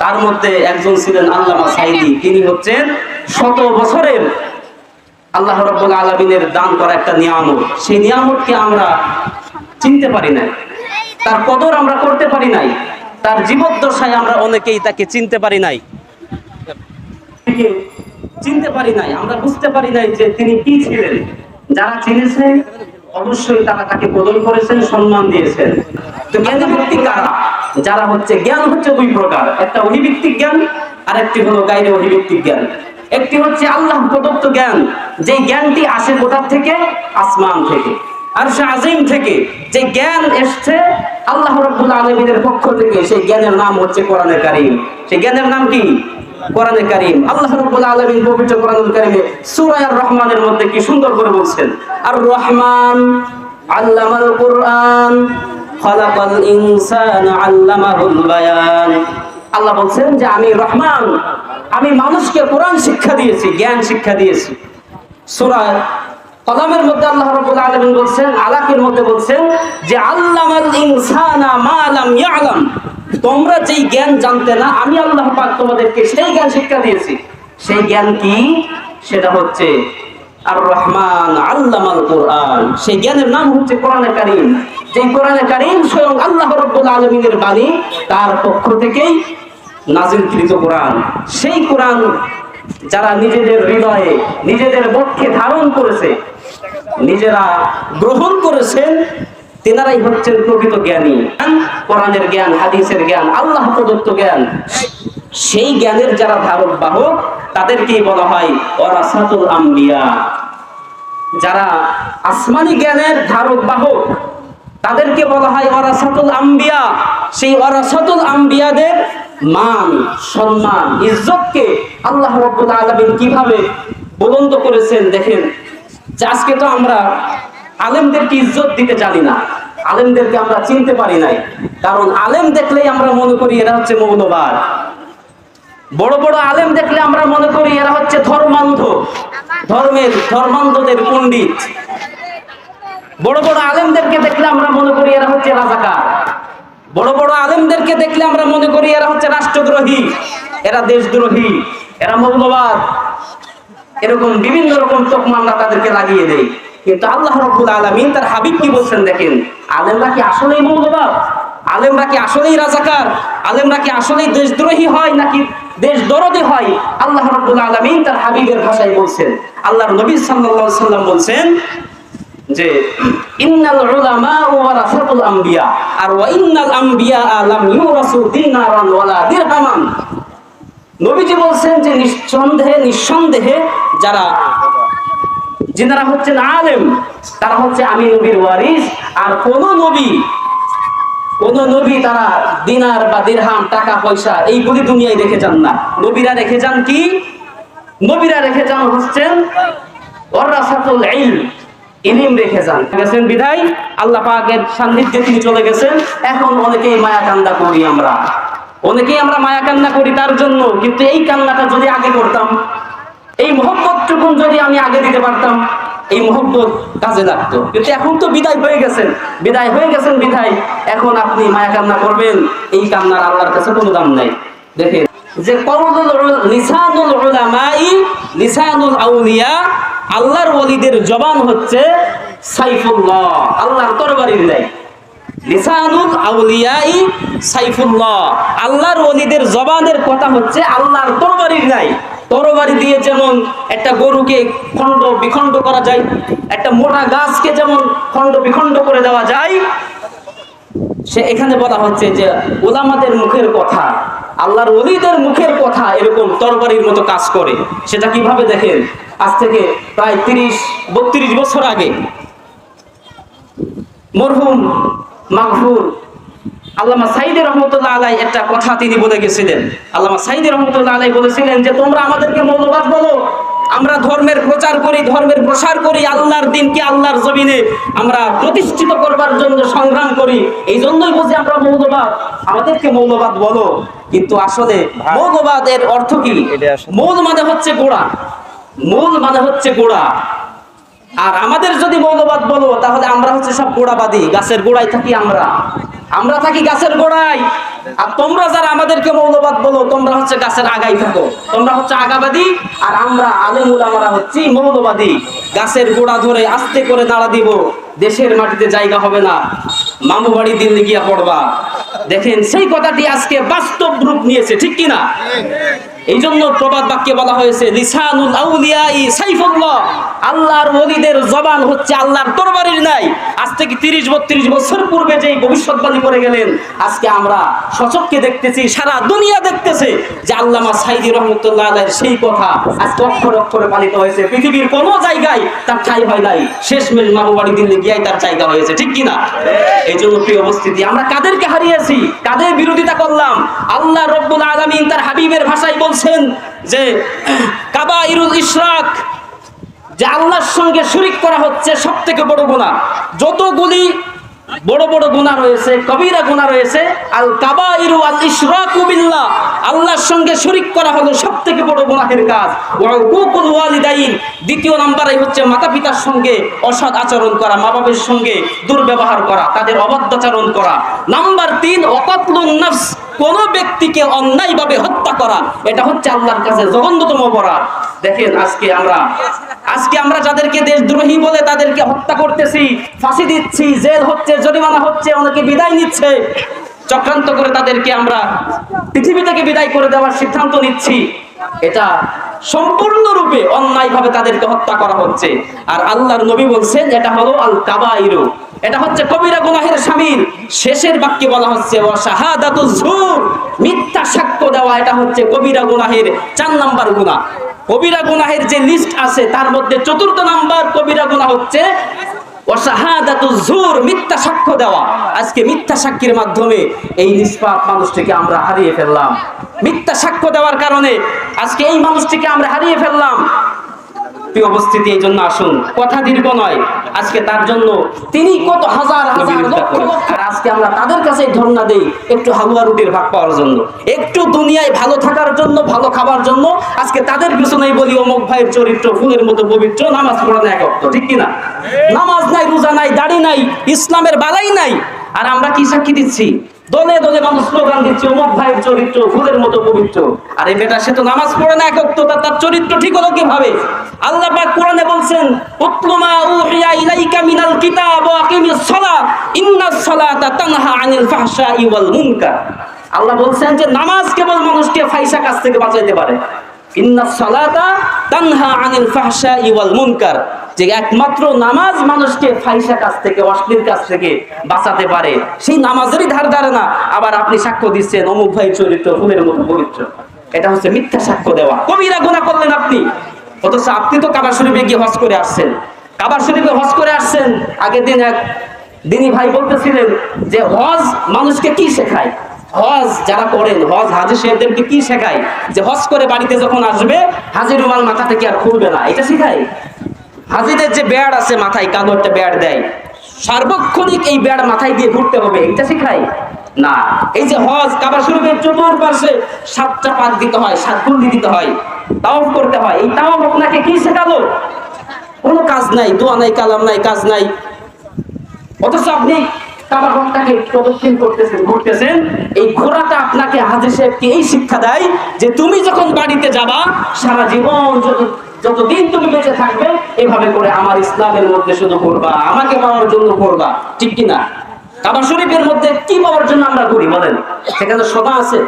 তার মধ্যে একজন ছিলেন আল্লামা সাইদি। তিনি হচ্ছেন শত বছরের আল্লাহ রব্বুল আলমিনের দান করা একটা নিয়ামত। সেই নিয়ামতকে আমরা চিনতে পারি নাই। তার কদর আমরা করতে পারি নাই। তার জীবদ্দশায় আমরা অনেকেই তাকে চিনতে পারি নাই। চিনতে পারি নাই। আমরা বুঝতে পারি নাই যে তিনি কি ছিলেন। যারা চিনেছে, অবশ্যই তারা তাকে বদল করেছেন, সম্মান দিয়েছেন। তো জ্ঞানী ব্যক্তি কারা? যারা হচ্ছে জ্ঞান হচ্ছে দুই প্রকার। একটা অভিভিত্তিক জ্ঞান আর একটি হলো গাইরে অভিভিত্তিক জ্ঞান। একটি হচ্ছে আল্লাহ প্রদত্ত জ্ঞান যে জ্ঞানটি আসে কোথার থেকে? আসমান থেকে। আর সে আজিম থেকে, যে জ্ঞান এসছে আল্লাহ রব্বুল পক্ষ থেকে, সেই জ্ঞানের নাম হচ্ছে কোরআনে কারিম। সেই জ্ঞানের নাম কি? কোরআনে কারিম। আল্লাহ রাব্বুল পবিত্র কোরআনুল কারিমে সূরা আর রহমানের মধ্যে কি সুন্দর করে বলছেন? আর রহমান আল্লামাল কোরআন। খালাকাল ইনসানা আল্লামাহুল বায়ান। আল্লাহ বলছেন যে, আমি রহমান, আমি মানুষকে কোরআন শিক্ষা দিয়েছি, জ্ঞান শিক্ষা দিয়েছি। সূরা কলামের মধ্যে আল্লাহ রাব্বুল আলামিন বলছেন, আলাকের মধ্যে বলছেন যে, আল্লামাল ইনসানা মা লাম ইয়ালাম। তোমরা যেই জ্ঞান জানতে না, আমি আল্লাহ পাক তোমাদেরকে সেই জ্ঞান শিক্ষা দিয়েছি। সেই জ্ঞান কি? সেটা হচ্ছে আর রহমান আল্লামাল কোরআন। সেই জ্ঞানের নাম হচ্ছে কারিম। যে কারিম স্বয়ং আল্লাহ আলামিনের বাণী, তার পক্ষ থেকেই কোরআন। সেই কোরআন যারা নিজেদের হৃদয়ে, নিজেদের বক্ষে ধারণ করেছে, নিজেরা গ্রহণ করেছেন, তেনারাই হচ্ছেন প্রকৃত জ্ঞানী। কোরআনের জ্ঞান, হাদিসের জ্ঞান, আল্লাহ প্রদত্ত জ্ঞান। সেই জ্ঞানের যারা ধারক বাহক তাদেরকেই বলা হয় ওরাসাতুল আম্বিয়া। যারা আসমানি জ্ঞানের ধারক বাহক, তাদেরকে বলা হয় ওরাসাতুল আম্বিয়া। সেই ওরাসাতুল আম্বিয়াদের মান, সম্মান, ইজ্জতকে আল্লাহ রাব্বুল আলামিন কীভাবে বুলন্দ করেছেন দেখেন। যে আজকে তো আমরা আলেমদেরকে ইজ্জত দিতে জানি না, আলেমদেরকে আমরা চিনতে পারি নাই। কারণ আলেম দেখলেই আমরা মনে করি এরা হচ্ছে মৌলবাদ। বড় বড় আলেম দেখলে আমরা মনে করি এরা হচ্ছে ধর্মান্ধ। ধর্মের, ধর্মান্ধদের পণ্ডিত। বড় বড় আলেমদেরকে দেখলে আমরা মনে করি এরা হচ্ছে রাজাকার। বড় বড় আলেমদেরকে দেখলে আমরা মনে করি এরা হচ্ছে রাষ্ট্রদ্রোহী। এরা দেশদ্রোহী, এরা মৌলবাদ। এরকম বিভিন্ন রকম তকমা আমরা তাদেরকে লাগিয়ে দেই। কিন্তু আল্লাহ রব্বুল আলমিন তার হাবিব কি বলছেন দেখেন? আলেমরা কি আসলেই মৌলবাদ? আলেমরা কি আসলেই রাজাকার? আলেমরা কি আসলেই দেশদ্রোহী হয় নাকি দেশ দরদে হয়? আল্লাহ রব্বুল আলমিন তার হাবিবের ভাষায় বলছেন। আল্লাহর নবী আলাইহি সাল্লাম বলছেন যে, ইন্নাল উলামা ওয়ারাসাতুল আম্বিয়া। আর ওয়া ইন্নাল আম্বিয়া লাম ইউরাসু দিনারান ওয়ালা দিরহামান। নবীজি বলছেন যে, নিঃসন্দেহে নিঃসন্দেহে যারা যিনারা হচ্ছেন আলেম, তারা হচ্ছে আমি নবীর ওয়ারিস, আর কোন নবী কোন নবী তারা দিনার বা দিরহাম, টাকা, পয়সা এইগুলি দুনিয়ায় রেখে যান না। নবীরা রেখে যান কি? নবীরা রেখে যান হচ্ছেন রেখে যান। বিদায়, আল্লাহ তিনি চলে গেছেন। এখন অনেকেই করি আমরা। অনেকেই আমরা করি তার জন্য, কিন্তু এই কান্নাটা যদি আগে করতাম, এই যদি আমি আগে দিতে পারতাম এই মহব্বত কাজে লাগতো। কিন্তু এখন তো বিদায় হয়ে গেছেন। বিদায় হয়ে গেছেন বিদায়। এখন আপনি মায়া কান্না করবেন। এই কান্নার আল্লাহর কাছে কোনো দাম নাই। দেখেন, যে আউলিয়া, আল্লাহর ওলিদের জবান হচ্ছে আল্লাহর তরবারির নাই আউলিয়াই আল্লাহর ওলিদের জবানের কথা হচ্ছে আল্লাহর তরবারির নাই তরবারি দিয়ে যেমন একটা গরুকে খণ্ড বিখণ্ড করা যায়, একটা মোটা গাছকে যেমন খণ্ড বিখণ্ড করে দেওয়া যায়, সে এখানে বলা হচ্ছে যে ওলামাদের মুখের কথা, আল্লাহর ওলিদের মুখের কথা এরকম তরবারির মতো কাজ করে। সেটা কীভাবে দেখেন? আজ থেকে প্রায় তিরিশ, বত্রিশ বছর আগে মরহুম মাগফুর আল্লামা সাইদি রহমতুল্লাহ আলাই একটা কথা তিনি বলে গেছিলেন। আল্লামা সাইদি রহমতুল্লাহ আলাই বলেছিলেন যে তোমরা আমাদেরকে মৌলবাদ বলো। আমরা ধর্মের প্রচার করি ধর্মের প্রসার করি আল্লাহর দিনকে আল্লাহর জমিনে আমরা প্রতিষ্ঠিত করবার জন্য সংগ্রাম করি। এই জন্যই বুঝি আমরা মৌলবাদ। আমাদেরকে মৌলবাদ বলো। কিন্তু আসলে মৌলবাদের অর্থ কি? মৌল মানে হচ্ছে গোড়া। মূল মানে হচ্ছে গোড়া। আর আমাদের যদি মৌলবাদ বলো তাহলে আমরা হচ্ছে সব গোড়াবাদী। গাছের গোড়ায় থাকি আমরা। আমরা থাকি গাছের গোড়ায়। আর তোমরা যারা আমাদেরকে মৌলবাদ বলো, তোমরা হচ্ছে গাছের আগাই থাকো। তোমরা হচ্ছে আগাবাদী, আর আমরা আলেমুল আমরা হচ্ছি মৌলবাদী। গাছের গোড়া ধরে আস্তে করে দাঁড়া দিব। দেশের মাটিতে জায়গা হবে না। মামু বাড়ি দিল্লি গিয়া পড়বা। দেখেন সেই কথাটি আজকে বাস্তব রূপ নিয়েছে, ঠিক কি না এই জন্য প্রবাদ বাক্যে বলা হয়েছে, লিসানুল আউলিয়াই সাইফুল্লাহ। আল্লাহর ওলিদের জবান হচ্ছে আল্লাহর তরবারির নাই আজ থেকে তিরিশ, বত্রিশ বছর পূর্বে যেই ভবিষ্যৎবাণী করে গেলেন, আজকে আমরা সচককে দেখতেছি, সারা দুনিয়া দেখতেছে যে আল্লামা সাইদি রহমতুল্লাহ আলাইহির সেই কথা আজকে অক্ষর অক্ষরে পালিত হয়েছে। পৃথিবীর কোনো জায়গায় তার ঠাই হয় নাই। শেষমেশ মামু বাড়ি দিল্লি গিয়াই তার জায়গা হয়েছে, ঠিক কিনা? এই জন্য প্রিয় উপস্থিতি, আমরা কাদেরকে হারিয়েছি? কাদের বিরোধিতা করলাম? আল্লাহ রব্বুল আলামিন তার হাবিবের ভাষায় বলছেন যে, কাবা ইরুল ইশরাক, যে আল্লাহর সঙ্গে শরিক করা হচ্ছে সব থেকে বড় গুণা। যতগুলি বড় বড় গুণা রয়েছে, কবিরা গুণা রয়েছে, আল কাবাইরু আল ইশরাকু বিল্লাহ, আল্লাহর সঙ্গে শরিক করা হলো সব থেকে বড় গুনাহের কাজ। ওয়া উকুকুল ওয়ালিদাইন, দ্বিতীয় নাম্বারে হচ্ছে মাতা পিতার সঙ্গে অসৎ আচরণ করা মা বাবার সঙ্গে দুর্ব্যবহার করা, তাদের অবাধ্যাচরণ করা। নাম্বার তিন, ওয়াকাতলুন নাফস কোন ব্যক্তিকে অন্যায়ভাবে হত্যা করা, এটা হচ্ছে আল্লাহর কাছে জঘন্যতম অপরাধ। দেখেন আজকে আমরা আজকে আমরা যাদেরকে দেশদ্রোহী বলে তাদেরকে হত্যা করতেছি, ফাঁসি দিচ্ছি, জেল হচ্ছে, জরিমানা হচ্ছে, অনেকে বিদায় নিচ্ছে, চক্রান্ত করে তাদেরকে আমরা পৃথিবী থেকে বিদায় করে দেওয়ার সিদ্ধান্ত নিচ্ছি। এটা সম্পূর্ণরূপে অন্যায়ভাবে তাদেরকে হত্যা করা হচ্ছে। আর আল্লাহর নবী বলছেন, এটা হলো আল কাবাইরু এটা হচ্ছে কবিরা গুনাহের শামিল। শেষের বাক্যে বলা হচ্ছে ও শাহাদাতু জুর মিথ্যা সাক্ষ্য দেওয়া, এটা হচ্ছে কবিরা গুনাহের চার নাম্বার গুনাহ। কবিরা গুনাহের যে লিস্ট আছে, তার মধ্যে চতুর্থ নাম্বার কবিরা গুনাহ হচ্ছে মিথ্যা সাক্ষ্য দেওয়া। আজকে মিথ্যা সাক্ষীর মাধ্যমে এই নিষ্পাপ মানুষটিকে আমরা হারিয়ে ফেললাম। মিথ্যা সাক্ষ্য দেওয়ার কারণে আজকে এই মানুষটিকে আমরা হারিয়ে ফেললাম। প্রিয় উপস্থিতি এই জন্য আসুন। কথা দীর্ঘ নয় আজকে তার জন্য তিনি কত হাজার হাজার লক্ষ লক্ষ আর আজকে আমরা তাদের কাছে ধর্ণা দেই একটু হালুয়া রুটির ভাগ পাওয়ার জন্য একটু দুনিয়ায় ভালো থাকার জন্য ভালো খাবার জন্য আজকে তাদের পিছনেই বলি অমুক ভাইয়ের চরিত্র ফুলের মতো পবিত্র নামাজ পড়া না এক অক্ত ঠিক কিনা? নামাজ নাই রোজা নাই দাড়ি নাই ইসলামের বালাই নাই আর আমরা কি সাক্ষী দিচ্ছি? দলে দলে মানুষ স্লোগান দিচ্ছে অমুক ভাইয়ের চরিত্র ফুলের মতো পবিত্র। আর এই বেটা, সে তো নামাজ পড়ে না একক তো তার তার চরিত্র ঠিক হলো কীভাবে? আল্লাহ পাক কোরআনে বলছেন উতলুমা উহিয়া ইলাইকা মিনাল কিতাব ওয়া আকিমিস সালাহ ইন্নাস সালাতা তানহা আনিল ফাহশাই ওয়াল মুনকার। আল্লাহ বলছেন যে, নামাজ কেবল মানুষকে ফাইসা কাজ থেকে বাঁচাইতে পারে। ইন্নাস সালাতা তানহা আনিল ফাহশাই ওয়াল মুনকার। যে একমাত্র নামাজ মানুষকে ফাইসা কাজ থেকে, অশ্লীল কাজ থেকে বাঁচাতে পারে। সেই নামাজেরই ধার ধারে না। আবার আপনি সাক্ষ্য দিচ্ছেন, অমুক ভাই চরিত্র, ফুলের মতো পবিত্র। এটা হচ্ছে মিথ্যা সাক্ষ্য দেওয়া। কবিরা গুণা করলেন আপনি। অথচ আপনি তো কাবার শরীফে গিয়ে হজ করে আসছেন। কাবার শরীফে হজ করে আসছেন। আগের দিন এক দিনী ভাই বলতেছিলেন যে, হজ মানুষকে কি শেখায়? হজ যারা করেন, হজ হাজি সাহেবদেরকে কি শেখায়? যে হজ করে বাড়িতে যখন আসবে, হাজির রুমাল মাথা থেকে আর খুলবে না? এটা শেখায়? হাজিদের যে ব্যাড আছে মাথায় কালো একটা ব্যাড দেয়। সার্বক্ষণিক এই ব্যাড মাথায় দিয়ে ঘুরতে হবে, এটা শেখায়? না। এই যে হজ, কাবা শরীফের চতুর্পাশে সাতটা পাক দিতে হয়, সাত গুন্ডি দিতে হয়। তাও করতে হয়। এই তাও আপনাকে কি শেখালো? কোনো কাজ নাই, দোয়া নাই, কালাম নাই, কাজ নাই। অথচ আপনি কাবা ঘরটাকে প্রদক্ষিণ করতেছেন, ঘুরতেছেন, এই হাজির সাহেবকে এই শিক্ষা দেয় যে তুমি যখন বাড়িতে যাবা, সারা জীবন যত যতদিন তুমি বেঁচে থাকবে, এভাবে করে আমার ইসলামের মধ্যে শুধু করবা আমাকে পাওয়ার জন্য করবা ঠিক কিনা? কাবা শরীফের মধ্যে কি পাওয়ার জন্য আমরা করি বলেন? সেখানে সদা আছে